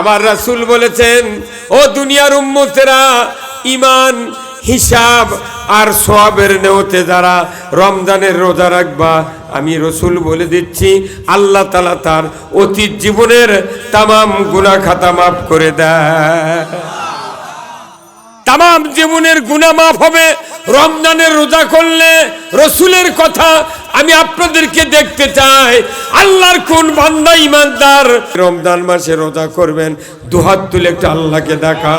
আমার রাসুল বলেছেন, ও দুনিয়ার উম্মতেরা ইমান হিসাব আর সোয়াবের নেওতে যারা রমজানের রোজা রাখবা, আমি রসুল বলে দিচ্ছি, আল্লাহ তালা তার অতীত জীবনের তামাম গুণা খাতা মাফ করে দেয়। তামাম জীবনের গুণা মাফ হবে। রমজানের রোজা করলে রসুলের কথা আমি আপনাদেরকে দেখতে চাই। আল্লাহর কোন বান্দা ইমানদার? রমজান মাসে রোজা করবেন, দুহাত তুলে একটু আল্লাহকে দেখা।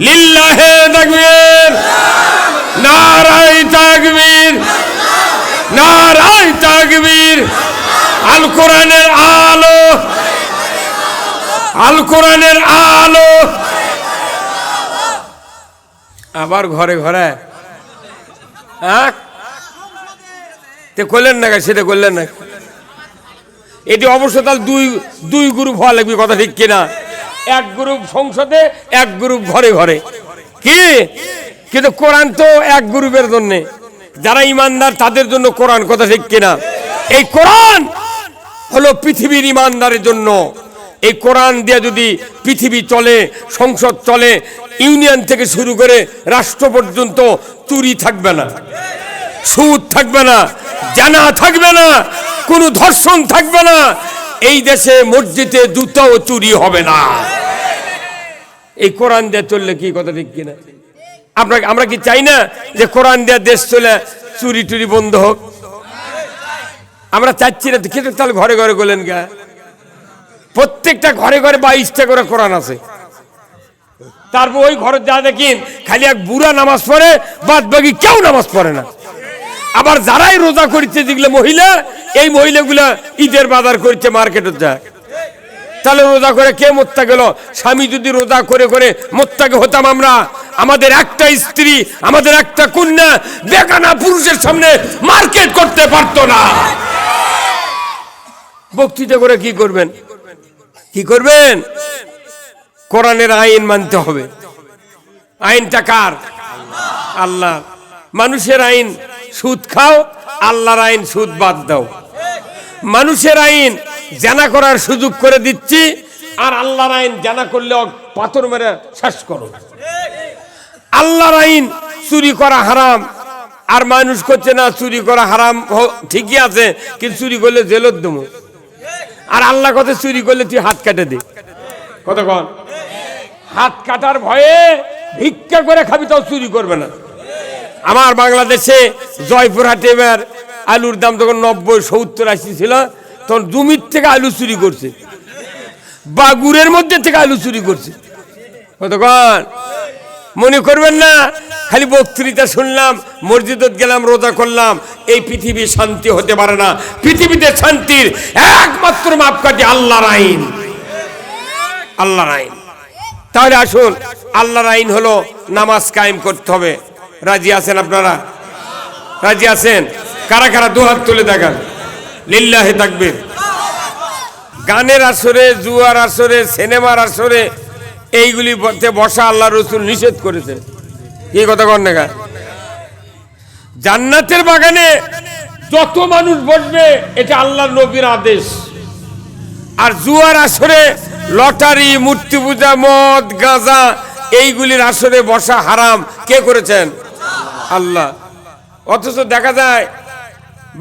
লিল্লাহে তাকবীর। নারাই তাকবীর। নারাই তাকবীর। আল কোরআনের আলো। আল কোরআনের আলো। আবার ঘরে ঘরে। তে করলেন না সেটা করলেন না এটি অবশ্য তাহলে দুই দুই গ্রুপ হওয়া লাগবে, কথা ঠিক কিনা? এক গ্রুপ সংসদে, এক গ্রুপ ঘরে ঘরে। কি? কিন্তু কোরআন তো এক গ্রুপের জন্য। যারা ইমানদার, তাদের জন্য কোরআন, কথা ঠিক কিনা? এই কোরআন হলো পৃথিবীর ইমানদারের জন্য। এই কোরআন দিয়ে যদি পৃথিবী চলে, সংসদ চলে ইউনিয়ন থেকে শুরু করে রাষ্ট্র পর্যন্ত চুরি থাকবে না, সুদ থাকবে না, জানা থাকবে না, কোনো ধর্ষণ থাকবে না। এই দেশে মসজিদে জুতাও চুরি হবে না। এই কোরআন দিয়ে চললে কি কথা ঠিক কিনা? আমরা আমরা কি চাই না যে কোরআন দেওয়া দেশ চলে, চুরি টুরি বন্ধ হোক? আমরা চাচ্ছি না কিন্তু তাহলে ঘরে ঘরে গেলেন গা। প্রত্যেকটা ঘরে ঘরে বাইশটা করে কোরআন আছে। তারপর ওই ঘরে যা দেখিন, খালি এক বুড়া নামাজ পড়ে বাদ বাকি কেউ নামাজ পড়ে না। আবার যারাই রোজা করছে যেগুলো মহিলা, এই মহিলাগুলা ঈদের বাজার করছে মার্কেটে যায়। তাহলে রোজা করে কে মোত্তা গেল স্বামী যদি রোজা করে করে মোত্তাকে হতাম আমরা। আমাদের একটা স্ত্রী, আমাদের একটা কন্যা বেগানা পুরুষের সামনে মার্কেট করতে পারতো না। বক্তৃতা করে কি করবেন? কি করবেন? কোরআনের আইন মানতে হবে। আইনটা কার? আল্লাহ। মানুষের আইন সুদ খাও, আল্লাহর আইন সুদ বাদ দাও। মানুষের আইন জানা করার সুযোগ করে দিচ্ছি, আর আল্লাহর আইন জানা করলে পাথর মেরে শেষ করো। আল্লাহর আইন চুরি করা হারাম, আর মানুষ করছে না চুরি করা হারাম ঠিকই আছে, কিন্তু চুরি করলে জেলত দেবো। আর আল্লাহ কথা চুরি করলে তুই হাত কাটে দে। কতক্ষণ হাত কাটার ভয়ে ভিক্ষা করে খাবি, তাও চুরি করবে না। আমার বাংলাদেশে জয়পুরহাটে এবার আলুর দাম তখন নব্বই, সত্তর, আশি ছিল। তখন জমির থেকে আলু চুরি করছে। বাগুরের মধ্যে থেকে আলু চুরি করছে। কতক্ষণ? মনে করবেন না, খালি বক্তৃতা শুনলাম, মসজিদত গেলাম, রোজা করলাম, এই পৃথিবী শান্তি হতে পারে না। পৃথিবীতে শান্তির একমাত্র মাপকাঠি আল্লাহর আইন। আল্লাহর আইন। তাহলে আসুন, আল্লাহর আইন হলো নামাজ কায়েম করতে হবে। রাজি আছেন আপনারা? রাজি আছেন? কারা কারা দুহাত তুলে দেখান। লিল্লাহে থাকবে গানের আসরে, জুয়ার আসরে, সিনেমার আসরে এইগুলি বসা আল্লাহ রসুল নিষেধ করেছে। কি কথা কন না জান্নাতের বাগানে যত মানুষ বসবে, এটা আল্লাহ নবীর আদেশ। আর জুয়ার আসরে লটারি, মূর্তি পূজা, মদ, গাঁজা, এইগুলির আসরে বসা হারাম। কে করেছেন? আল্লাহ। অথচ দেখা যায়,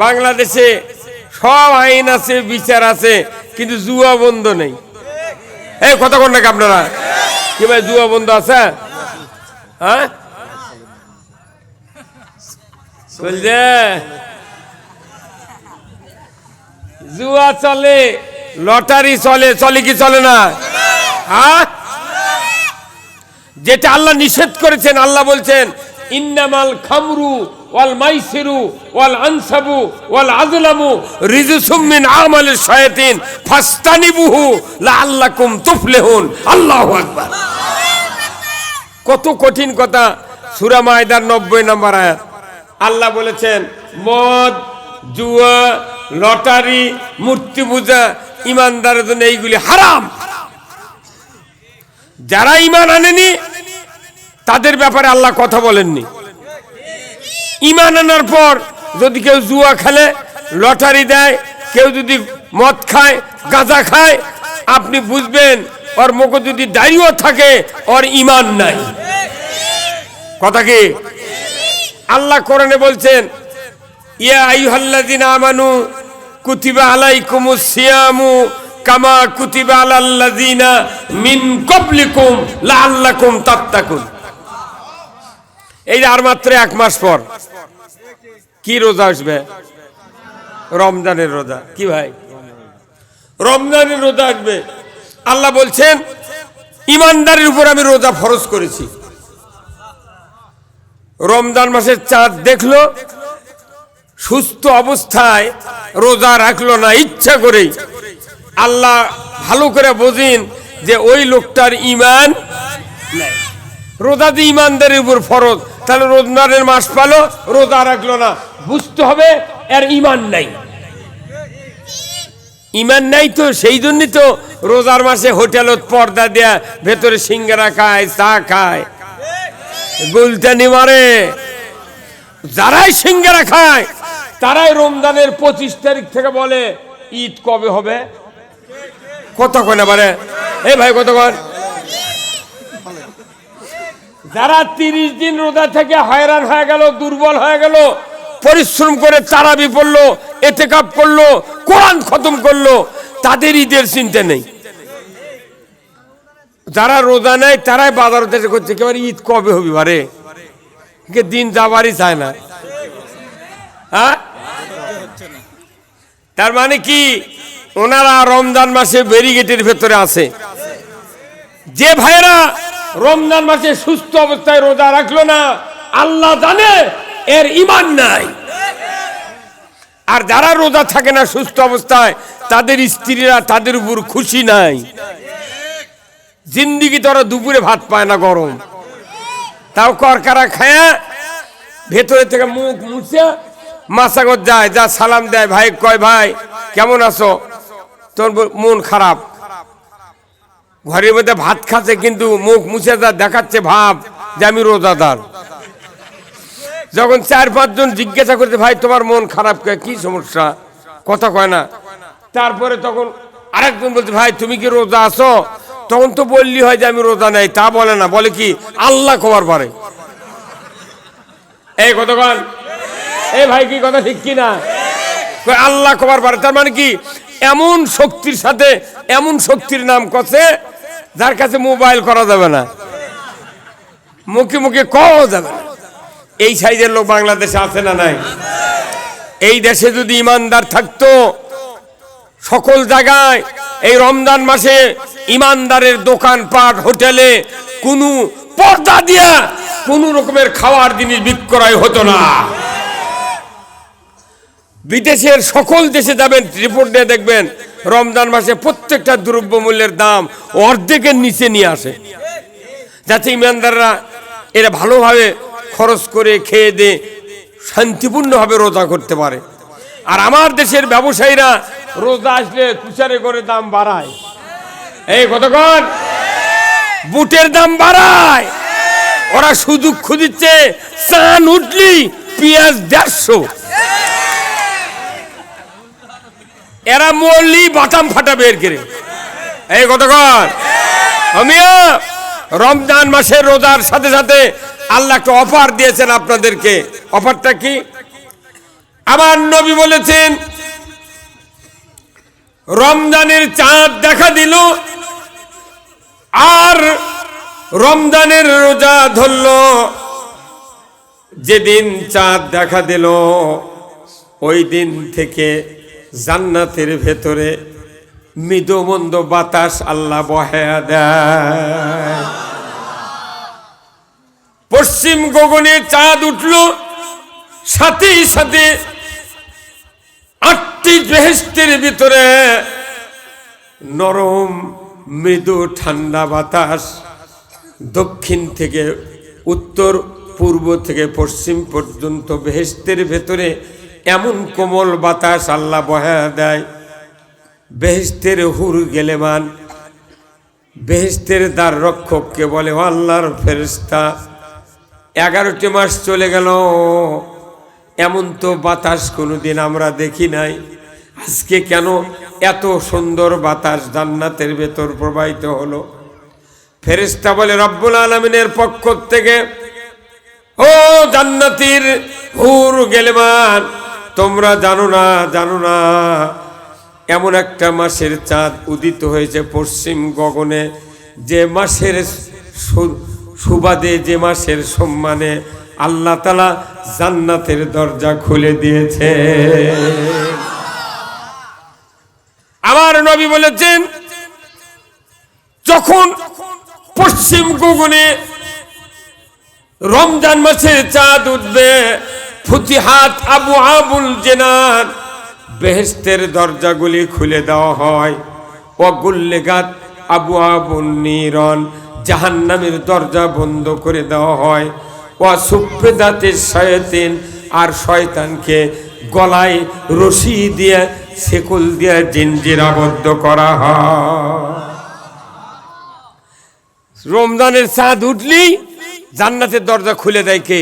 বাংলাদেশে সব আইন আছে, বিচার আছে, কিন্তু জুয়া বন্ধ নেই। এই কথা কন নাকি আপনারা? কি ভাই, জুয়া বন্ধ আছে? হ্যাঁ? চলছে জুয়া চলে। লটারি চলে চলে কি চলে না? হ্যাঁ? যেটা আল্লাহ নিষেধ করেছেন, আল্লাহ বলছেন, ইন্নামাল খামরু ওয়াল মাইসিরু ওয়াল আনসাবু ওয়াল আজলামু রিজসুম মিন আমালিশ শায়াতিন ফাস্তানিবুহু লাআল্লাকুম তুফলিহুন। আল্লাহু আকবার। কত কঠিন কথা। সূরা মায়দার 90 নম্বর আয়াত। আল্লাহ বলেছেন, মদ, জুয়া, লটারি, মূর্তি পূজা ইমানদারের জন্য এইগুলি হারাম। যারা ইমান আনেনি, তাদের ব্যাপারে আল্লাহ কথা বলেননি। ইমান আনার পর যদি কেউ জুয়া খেলে, লটারি দেয়, কেউ যদি মদ খায়, গাঁজা খায়, আপনি বুঝবেন ওর মুখে যদি দাঁড়িয়েও থাকে, ওর ইমান নাই। কথা কি? আল্লাহ কোরআনে বলছেন, ইয়া আইয়ুহাল্লাযিনা আমানু এই আর মাত্র এক মাস পর, কি রোজা আসবে? রমজানের রোজা। কি ভাই? রমজানের রোজা আসবে। আল্লাহ বলছেন, ইমানদারের উপর আমি রোজা ফরজ করেছি। রমজান মাসের চাঁদ দেখল সুস্থ অবস্থায় রোজা রাখল না, ইচ্ছা করেই। আল্লাহ ভালো করে বোঝেন যে ওই লোকটার ইমান। রোজা দিয়ে ইমানদের উপর ফরজ, তাহলে রোজনারের মাস পালো, রোজা রাখল না। বুঝতে হবে এর ইমান নাই। ইমান নাই তো, সেই জন্যই তো রোজার মাসে হোটেলত পর্দা দেয়া, ভেতরে সিঙ্গারা খায়, চা খায়। গুলটানি মারে। যারাই সিঙ্গারা খায় তারাই রমজানের পঁচিশ তারিখ থেকে বলে ঈদ কবে হবে? কতক্ষণ এবারে এই ভাই কতক্ষণ যারা তিরিশ দিন রোজা থেকে হয়রান হয়ে গেল দুর্বল হয়ে গেল পরিশ্রম করে তারাবি পড়ল এতে কাপ করল কোরআন খতম করল তাদের ঈদের চিন্তা নেই। যারা রোজা নেয় তারাই বাজার দেশে করছে একেবারে ঈদ কবে হবি একে দিন যাবারই চায় না। হ্যাঁ? তার মানে কি? ওনারা রমজান মাসে ব্যারিগেটের ভেতরে আছে। যে ভাইরা রমজান মাসে সুস্থ অবস্থায় রোজা রাখল না, আল্লাহ জানে এর ইমান নাই। আর যারা রোজা থাকে না সুস্থ অবস্থায়, তাদের স্ত্রীরা তাদের উপর খুশি নাই। জিন্দিগি তোরা দুপুরে ভাত পায় না গরম। তাও করকারা খায়া ভেতরে থেকে মুখ মুছে মাসাগত যায়, যা সালাম দেয়, ভাই কয়, ভাই, কেমন আছো? তোর মন খারাপ। ঘরের মধ্যে ভাত খাচ্ছে, কিন্তু মুখ মুছে যা দেখাচ্ছে ভাব যে আমি রোজাদার। যখন চার পাঁচজন জিজ্ঞাসা করতে ভাই, তোমার মন খারাপ কি? সমস্যা? কথা কয় না। তারপরে তখন আরেকজন বলছে, ভাই, তুমি কি রোজা আছো? তখন তো বললি হয় যে, আমি রোজা নেই। তা বলে না, বলে কি? আল্লাহ কবার পারে। এই কতক্ষণ এই ভাই, কি কথা, ঠিক কি না আল্লাহ কবার পারে। তার মানে কি? এমন শক্তির সাথে, এমন শক্তির নাম কছে যার কাছে মোবাইল করা যাবে না। মুখে মুখে কওয়া যাবে না। এই সাইজের লোক বাংলাদেশে আছে না নাই? এই দেশে যদি ইমানদার থাকতো, সকল জায়গায় এই রমজান মাসে ইমানদারের দোকানপাট হোটেলে কোনো পর্দা দিয়া কোনো রকমের খাওয়ার জিনিস বিক্রয় হতো না। বিদেশের সকল দেশে যাবেন রিপোর্ট দিয়ে দেখবেন, রমজান মাসে প্রত্যেকটা দ্রব্য মূল্যের দাম অর্ধেকের নিচে নিয়ে আসে। যাতে ইমানদাররা এরা ভালোভাবে খরচ করে খেয়ে দে শান্তিপূর্ণভাবে রোজা করতে পারে। আর আমার দেশের ব্যবসায়ীরা রোজা আসলে কুচারে করে দাম বাড়ায়। এই কতক্ষণ বুটের দাম বাড়ায়। ওরা সুযোগ খুঁজিচ্ছে চান উঠলি, পেঁয়াজ দেড়শো। এরা মরলি বাটাম ফাটাবে এর করে। এই কতক্ষণ আমিও রমজান মাসের রোজার সাথে সাথে আল্লাহ একটা অফার দিয়েছেন আপনাদেরকে। অফারটা কি? আমার নবী বলেছেন, রমজানের চাঁদ দেখা দিল, আর রমজানের রোজা ধরল, যেদিন চাঁদ দেখা দিল, ওই দিন থেকে জান্নাতের ভেতরে মৃদুমন্দ বাতাস আল্লাহ বহায়া দেয়। পশ্চিম গগনে চাঁদ উঠল সাথেই সাথে আটটি বেহেস্তের ভিতরে নরম মৃদু ঠান্ডা বাতাস দক্ষিণ থেকে উত্তর পূর্ব থেকে পশ্চিম পর্যন্ত বেহেস্তের ভেতরে এমন কোমল বাতাস আল্লাহ বহা দেয়। বেহেস্তের হুর গেলেমান। বেহেস্তের দ্বার রক্ষককে বলে, "ও আল্লাহর ফেরিস্তা এগারোটি মাস চলে গেল। এমন তো বাতাস কোনোদিন আমরা দেখি নাই। আজকে কেন এত সুন্দর বাতাস জান্নাতের ভেতর প্রবাহিত হলো? ফেরেস্তা বলে, রব্বুল আলমিনের পক্ষ থেকে, ও জান্নাতির হুর গেলেমান তোমরা জানো না জানো না। এমন একটা মাসের চাঁদ উদিত হয়েছে পশ্চিম গগনে। যে মাসের সুবাদে, যে মাসের সম্মানে আল্লাহ তালা জান্নাতের দরজা খুলে দিয়েছে। আমার নবী বলেছেন, যখন পশ্চিম গগনে রমজান মাসের চাঁদ উঠবে ফুতিহাত আবু আবুল জেনার বেহেস্তের দরজাগুলি খুলে দেওয়া হয়। অগুল্লেগাত আবু আবুল নিরন জাহান্নামের দরজা বন্ধ করে দেওয়া হয়। ও সুপ্রেদাতের শয়তিন আর শয়তানকে গলায় রশি দিয়ে সেকুল দিয়ে জিঞ্জির আবদ্ধ করা হয়। রমজানের চাঁদ উঠলেই জান্নাতের দরজা খুলে দেয় কে?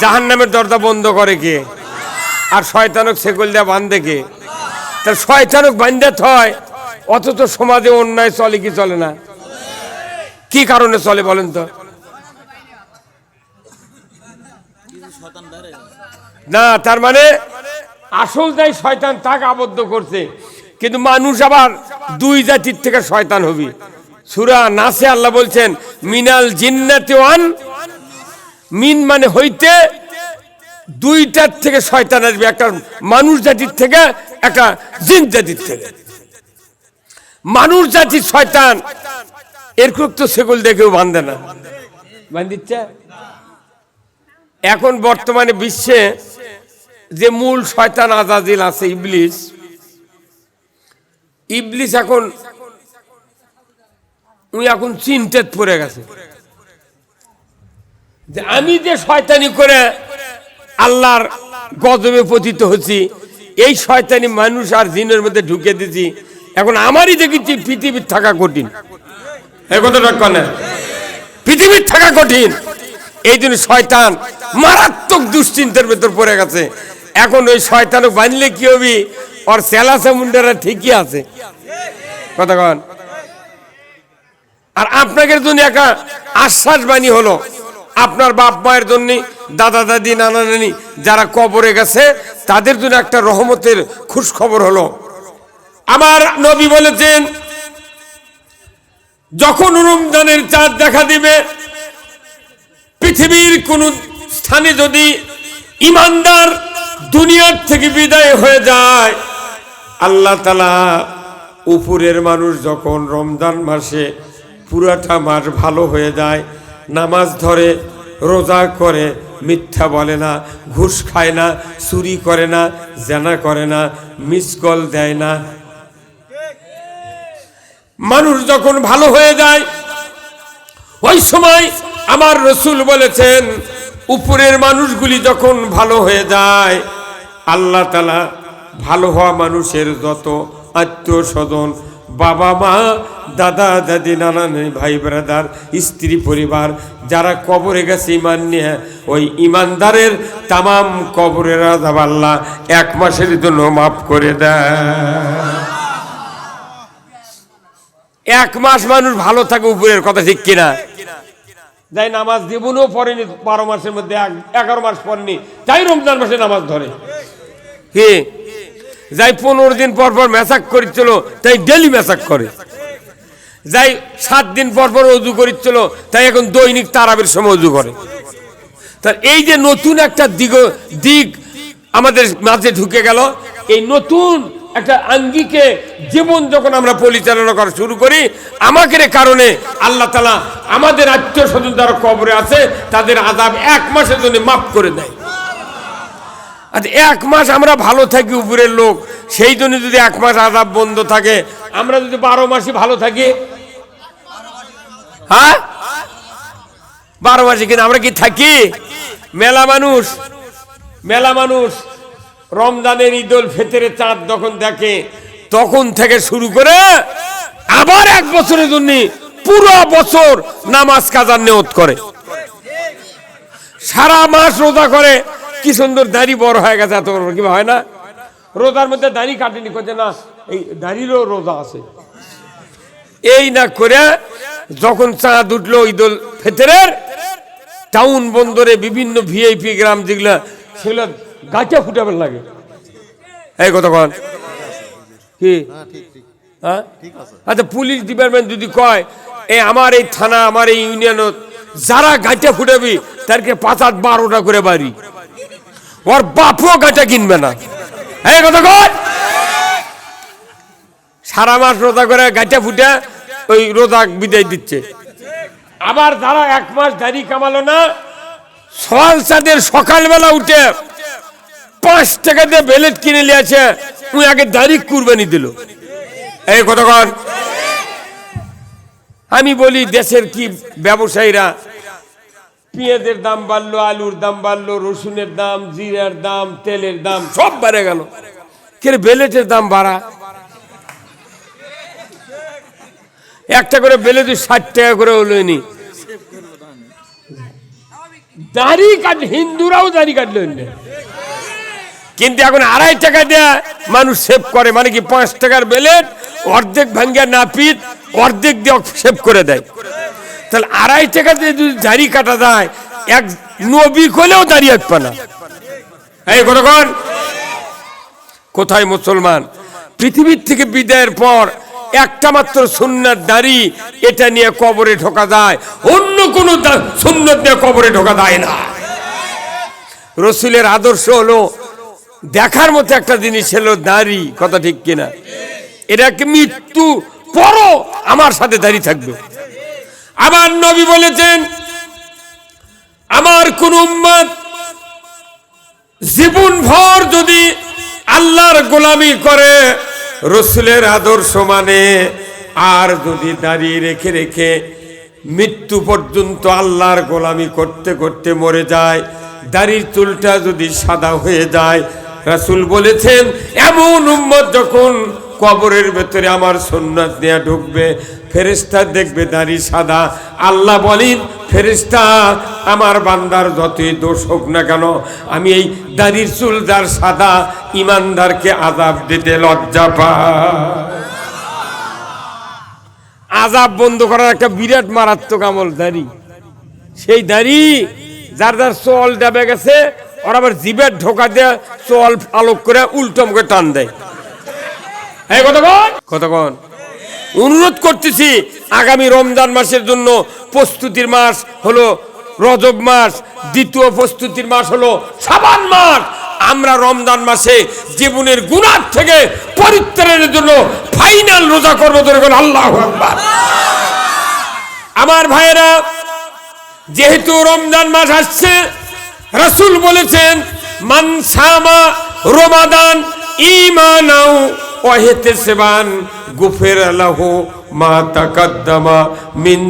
জাহান্নামের দরজা বন্ধ করে কে? আর শয়তানক সেগুল দেয়া বান্ধে কে? তার শয়তানক বান্ধে হয় অথচ সমাজে অন্যায় চলে কি চলে না? কি কারণে চলে বলেন তো? না, তার মানে আসল যাই শয়তান তাকে আবদ্ধ করছে। কিন্তু মানুষ আবার দুই জাতির থেকে শয়তান হবি। সুরা নাসে আল্লাহ বলছেন, মিনাল জিন্নাতে ওয়ান মিন মানে হইতে দুইটার থেকে শয়তান আসবে একটা মানুষ জাতির থেকে, একটা জিন জাতির থেকে। মানুষ জাতির শয়তান, এরকম তো সেগুল দেখেও বান্ধে না। বান্ধিচ্ছে এখন বর্তমানে বিশ্বে যে মূল শয়তান আজাজিল আছে ইবলিস ইবলিস এখন উনি এখন চিন্তাত পড়ে গেছে। যে আমি যে শয়তানি করে আল্লাহর গজবে পতিত হচ্ছি এই শয়তানি মানুষ আর জিনের মধ্যে ঢুকে দিছি এখন আমারই দেখেছি পৃথিবীর থাকা কঠিন। এই কথাটা কনে পৃথিবীর থাকা কঠিন। এই জন্য শয়তান মারাত্মক দুশ্চিন্তার ভেতর পড়ে গেছে। এখন ওই শয়তান বানলে কি হবি? ওর সেলাসা মুন্ডারা ঠিকই আছে। কথা কন। আর আপনাদের জন্য একটা আশ্বাস বাণী হলো আপনার বাপ মায়ের জন্য, দাদা দাদি, নানা নানি যারা কবরে গেছে, তাদের জন্য একটা রহমতের খুশ খবর হলো। আমার নবী বলেছেন, যখন রমজানের চাঁদ দেখা দিবে, পৃথিবীর কোন স্থানে যদি ইমানদার দুনিয়ার থেকে বিদায় হয়ে যায়, আল্লাহ তালা উপরের মানুষ যখন রমজান মাসে পুরাটা মাস ভালো হয়ে যায় নামাজ ধরে, রোজা করে, মিথ্যা বলে না, ঘুষ খায় না, চুরি করে না, জেনা করে না মিস কল দেয় না। মানুষ যখন ভালো হয়ে যায়, ওই সময় আমার রসুল বলেছেন, উপরের মানুষগুলি যখন ভালো হয়ে যায়, আল্লাহ তালা ভালো হওয়া মানুষের যত আত্মীয় স্বজন বাবা মা, দাদা, দাদি নানা নানি ভাই, ব্রাদার, স্ত্রী, পরিবার, যারা কবরে গেছে ইমান নিয়ে, ওই ইমানদারের তামাম কবরের আজাব আল্লাহ এক মাসের জন্য মাফ করে দেয়। এক মাস মানুষ ভালো থাকে, উপরের কথা ঠিক কিনা? যাই নামাজ জীবনেও পড়েনি, বারো মাসের মধ্যে এগারো মাস পড়নি তাই রমজান মাসে নামাজ ধরে। কি? যাই পনেরো দিন পর পর মেসাক করিছিল তাই ডেলি মেসাক করে। যাই সাত দিন পর পর অজু করিছিল তাই এখন দৈনিক তারাবের সময় অজু করে। তার এই যে নতুন একটা দিগ দিক আমাদের মাঝে ঢুকে গেল, এই নতুন একটা আঙ্গিকে জীবন যখন আমরা পরিচালনা করা শুরু করি আমাদের কারণে আল্লাহ তালা আমাদের আত্মীয় স্বজন যারা কবরে আছে, তাদের আজাব এক মাসের জন্য মাফ করে দেয়। আচ্ছা এক মাস আমরা ভালো থাকি উপরের লোক, সেই জন্য যদি এক মাস আজাব বন্ধ থাকে, আমরা যদি বারো মাসই ভালো থাকি। হ্যাঁ? বারো মাসে কিন্তু আমরা কি থাকি? মেলা মানুষ মেলা মানুষ, রমজানের ঈদল ফেতের চাঁদ যখন দেখে, তখন থেকে শুরু করে আবার এক বছরের জন্য পুরো বছর নামাজ কাজার নিয়ত করে। সারা মাস রোজা করে কি সুন্দর দাড়ি বড় হয়ে গেছে এত বড় কি হয় না? রোজার মধ্যে দাড়ি কাটেনি করছে না এই দাড়িরও রোজা আছে। এই না করে যখন চাঁদ উঠল ঈদুল ফেতরের টাউন বন্দরে বিভিন্ন ভিআইপি গ্রাম যেগুলো সেগুলো গাছে ফুটাবার লাগে। এই কতক্ষণ কি? হ্যাঁ আচ্ছা পুলিশ ডিপার্টমেন্ট যদি কয় এ আমার এই থানা আমার এই ইউনিয়ন যারা গাঁটা ফুটাবি তারকে পাঁচ আট বারোটা করে বাড়ি। ওর বাপও গাঁটা কিনবে না। এই কথা কয়? সারা মাস রোজা করে গাঁটা ফুটে ওই রোজা বিদায় দিচ্ছে। আবার যারা এক মাস দাড়ি কামালো না সকাল চাঁদের সকালবেলা উঠে পাঁচ টাকা দিয়ে বেলেট কিনে নিয়েছে তুই আগে দাড়ি কুরবানি দিল। এই কতক্ষণ আমি বলি, দেশের কি ব্যবসায়ীরা পেঁয়াজের দাম বাড়লো, আলুর দাম বাড়লো, রসুনের দাম, জিরার দাম, তেলের দাম, সব বেড়ে গেল। কে বেলেটের দাম বাড়া? একটা করে বেলে তুই ষাট টাকা করে হলো নি দাড়ি কাট, হিন্দুরাও দাড়ি কাটলো কিন্তু এখন আড়াই টাকা দেয়া মানুষ সেভ করে মানে কি পাঁচ টাকার বেলেট অর্ধেক ভাঙ্গা না পিট অর্ধেক দিয়ে সেভ করে দেয়। তাহলে আড়াই টাকা দিয়ে যদি দাড়ি কাটা যায়, এক নবী করলেও দাঁড়িয়ে রাখবে না। কোথায় মুসলমান? পৃথিবীর থেকে বিদায়ের পর একটা মাত্র সুন্নার দাড়ি, এটা নিয়ে কবরে ঢোকা যায়, অন্য কোনো সুন্নত নিয়ে কবরে ঢোকা যায় না। রসুলের আদর্শ হলো, দেখার মতো একটা জিনিস হলো দাড়ি, কথা ঠিক কিনা? এটাকে মৃত্যু পরও আমার সাথে দাঁড়িয়ে থাকবে? আমার নবী বলেছেন, আমার কোন উম্মত জীবন ভর যদি আল্লাহর গোলামি করে, রসুলের আদর্শ মানে আর যদি দাঁড়িয়ে রেখে রেখে মৃত্যু পর্যন্ত আল্লাহর গোলামি করতে করতে মরে যায়, দাড়ির চুলটা যদি সাদা হয়ে যায়, রাসুল বলেছেন, এমন উম্মত যখন কবরের ভেতরে আমার সন্ন্যাস দেয়া ঢুকবে ফেরেস্তা দেখবে দাড়ি সাদা। আল্লাহ বলেন ফেরেস্তা আমার বান্দার যতই দোষ হোক না কেন, আমি এই দাড়ির চুল যার সাদা, ইমানদারকে আজাব দিতে লজ্জা পাই আজাব বন্ধ করার একটা বিরাট মারাত্মক আমল দাড়ি। সেই দাড়ি যার যার চল ডাবে গেছে, ওর আবার জিবের ঢোকা দিয়ে চল আলোক করে উল্টো মুখে টান দেয়। এই কতক্ষণ অনুরোধ করতেছি, আগামী রমজান মাসের জন্য প্রস্তুতির মাস হলো রজব মাস, দ্বিতীয় প্রস্তুতির মাস হলো সাবান মাস। আমরা রমজান মাসে জীবনের গুণার থেকে পরিত্রাণের জন্য ফাইনাল রোজা করব ধরে আল্লাহ আমার ভাইয়েরা, যেহেতু রমজান মাস আসছে, রাসূল বলেছেন, মান সামা রমাদান ঈমানাও ওয়াহিতে সেবান গুফের লাহু মা তাকাদ্দামা মিন